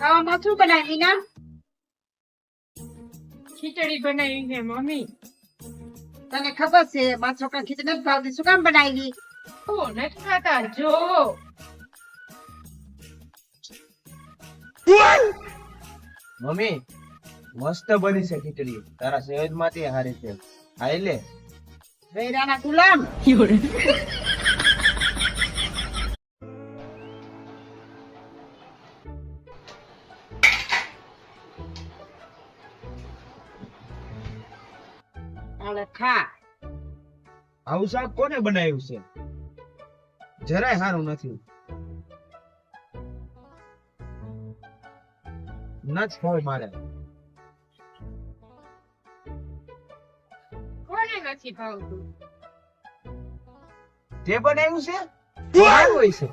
ખાવામાં શું બનાવી ના ખીચડી બનાવી છે મમ્મી. તને ખબર છે મારા છોકરા ખીચડી નથી ભાવતી. શું કામ બનાવી? ઓ નથી ખાતા. જો. મમ્મી મસ્ત બની છે ખીચડી. તારા સહેજમાંથી હારી છે. ખાઈ લે. વેરાના ગુલામ. ખા આવું શાક કોને બનાવ્યું છે? જરાય સારું નથી. હોય મારે. કોને નથી ભાવતું? તે બનાવ્યું છે? સારું હોય છે.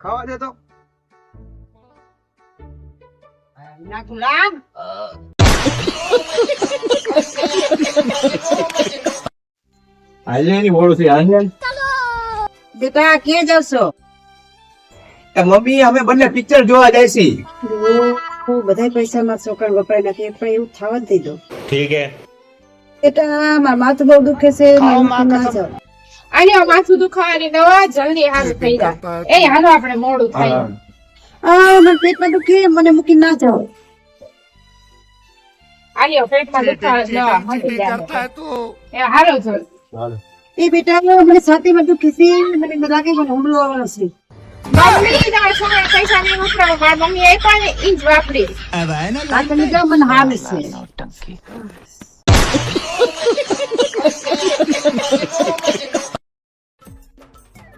ખાવા દે તો. ના ગુલામ એવું થવા જ દીધો ઠીક હે. બેટા માથું બહુ દુખે છે ના માથું દુખાવાની જલ્દી હાલ થઈ હાલો આપણે મોડું થાય આ મને મને મૂકી ના જાઓ. આલ્યો પેટમાં દુખાવા દવા એ હાલો જલ્દી એ બેટા મને છાતીમાં દુખે છે મને લાગે મને હુમલો આવવાનો છે મમ્મી તમારા છોકરા પૈસા નહીં વપરાવો મારા મમ્મી આપ્યા ને ઈ જ વાપરી આ તમે જાઓ મને હાલ છે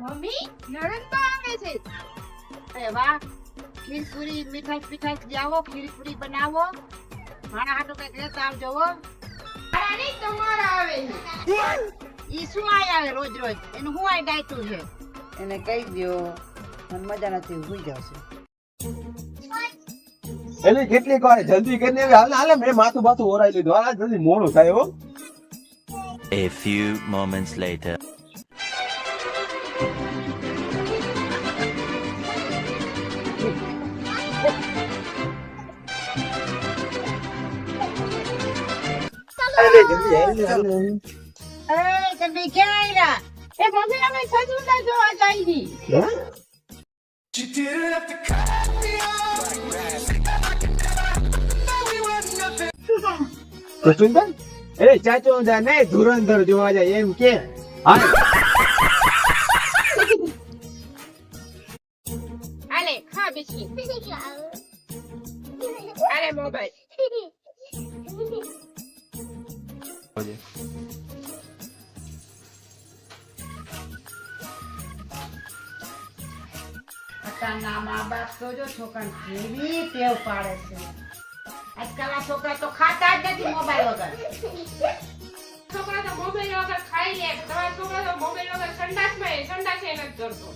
મમ્મી નણંદ તો આવે છે અરે વાહ ખીરપુરી મીઠાઈ પીઠાઈ જાવો ખીરપુરી બનાવો મારા હાટુ કંઈક લેતા આવજો હો મારા તમારા આવે ઈ શું આય આવે રોજ રોજ? એનું શું આય ડાયતું છે? એને કહી દયો મને મજા નથી હુઈ જશે. એટલે કેટલીક વાર જલ્દી કરીને આવી હાલ હાલે મેં માથું બાથું ઓરાઈ લીધું. હાલ જલ્દી મોડું થાય હો. A few moments later. હાલે, જલ્દી. એ તમે ક્યાં આવ્યા એ મમ્મી અમે સજુતા જોવા તો સુંદર એ ચાચો જા નહીં ધુરંધર જોવા જાય એમ કે હાલ આલે ખા અરે મોબાઈલ અત્યારના મા બાપ તો જો છોકરાને કેવી ટેવ પાડે છે. આજકાલના છોકરા તો ખાતા જ નથી મોબાઈલ વગર. છોકરા તો મોબાઈલ વગર ખાઈ લે તમારા છોકરા તો મોબાઈલ વગર સંડાસમાં સંડાસ એ નથી કરતો